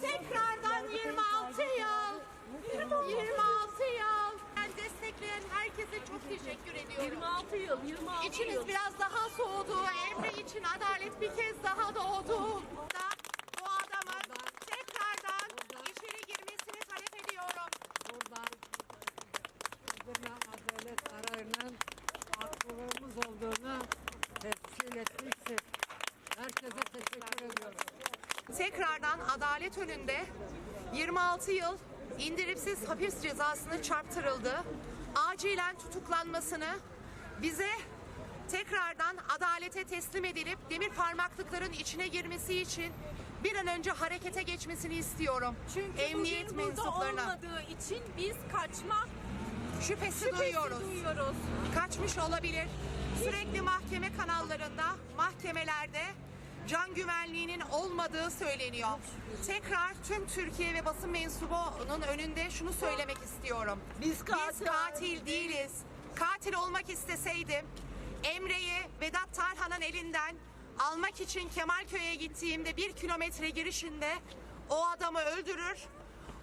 Tekrardan 26 yıl. 26 yıl. Ben destekleyen herkese çok teşekkür ediyorum. 26 yıl, 26 İçiniz yıl. biraz daha soğudu. Emre için adalet bir kez daha doğdu. Da bu adamın tekrardan içeri girmesini talep ediyorum. buradan Edirne Adalet Sarayı'nın haklılığımız olduğunu tescil etmiştir. Herkese teşekkür ediyorum. Tekrardan adalet önünde 26 yıl indiripsiz hapis cezasını çarptırıldı. Acilen tutuklanmasını bize tekrardan adalete teslim edilip demir parmaklıkların içine girmesi için bir an önce harekete geçmesini istiyorum. Çünkü Emniyet bugün burada mensuplarına olmadığı için biz kaçma şüphesi, şüphesi duyuyoruz. duyuyoruz. kaçmış olabilir. Sürekli mahkeme kanallarında, mahkemelerde can güvenliğinin olmadığı söyleniyor. Tekrar tüm Türkiye ve basın mensubunun önünde şunu söylemek istiyorum. Biz katil- Biz katil değiliz. Katil olmak isteseydim Emre'yi Vedat Tarhan'ın elinden almak için Kemalköy'e gittiğimde bir kilometre girişinde o adamı öldürür,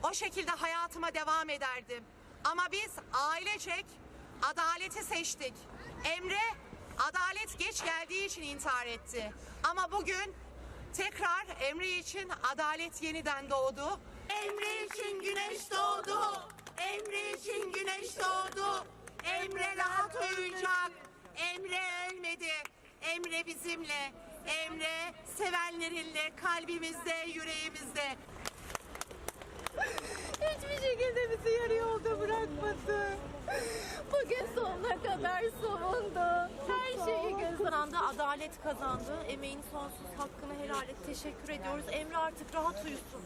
o şekilde hayatıma devam ederdim. Ama biz ailecek adaleti seçtik. Emre geç geldiği için intihar etti. Ama bugün tekrar Emre için adalet yeniden doğdu. Emre için güneş doğdu. Emre için güneş doğdu. Emre rahat uyuyacak. Emre ölmedi. Emre bizimle. Emre sevenlerinle kalbimizde, yüreğimizde. Hiçbir şekilde bizi yarı yolda bırakmadı. Bugün sonuna kadar savundu. Kazandı, adalet kazandı. Emeğin sonsuz hakkını helal et. Teşekkür ediyoruz. Emre artık rahat uyusun.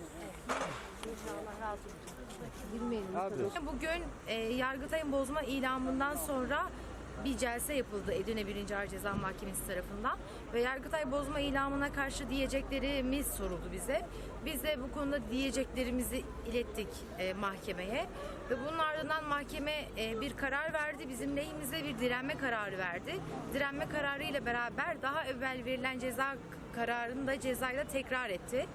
İnşallah razı olsun. Bugün e, Yargıtay'ın bozma ilamından sonra bir celse yapıldı Edirne 1. Ağır Ceza Mahkemesi tarafından ve Yargıtay bozma ilamına karşı diyeceklerimiz soruldu bize. Biz de bu konuda diyeceklerimizi ilettik e, mahkemeye ve bunun ardından mahkeme e, bir karar verdi. Bizim lehimize bir direnme kararı verdi. Direnme kararı ile beraber daha evvel verilen ceza kararını da cezayla tekrar etti.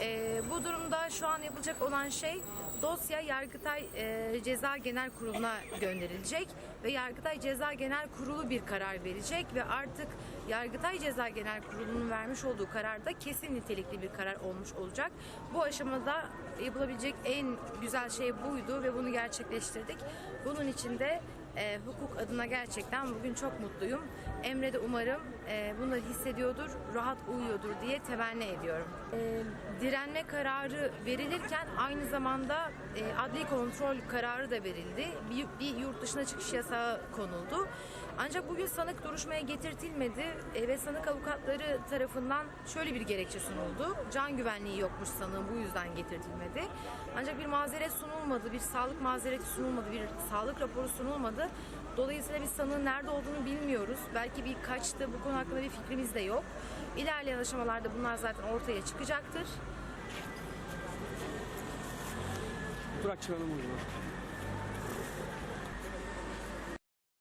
E, bu durumda şu an yapılacak olan şey dosya Yargıtay e, Ceza Genel Kurulu'na gönderilecek ve Yargıtay Ceza Genel Kurulu bir karar verecek ve artık Yargıtay Ceza Genel Kurulu'nun vermiş olduğu karar da kesin nitelikli bir karar olmuş olacak. Bu aşamada yapılabilecek en güzel şey buydu ve bunu gerçekleştirdik. Bunun için de e, hukuk adına gerçekten bugün çok mutluyum. Emre de umarım e, bunları hissediyordur, rahat uyuyordur diye temenni ediyorum. E, direnme kararı verilirken aynı zamanda e, adli kontrol kararı da verildi. Bir, bir yurt dışına çıkış yasağı konuldu. Ancak bugün sanık duruşmaya getirtilmedi e, ve sanık avukatları tarafından şöyle bir gerekçe sunuldu. Can güvenliği yokmuş sanığın bu yüzden getirtilmedi. Ancak bir mazeret sunulmadı, bir sağlık mazereti sunulmadı, bir sağlık raporu sunulmadı. Dolayısıyla biz sanığın nerede olduğunu bilmiyoruz. Belki bir kaçtı, bu konu hakkında bir fikrimiz de yok. İlerleyen aşamalarda bunlar zaten ortaya çıkacaktır. Durak çıkalım o zaman.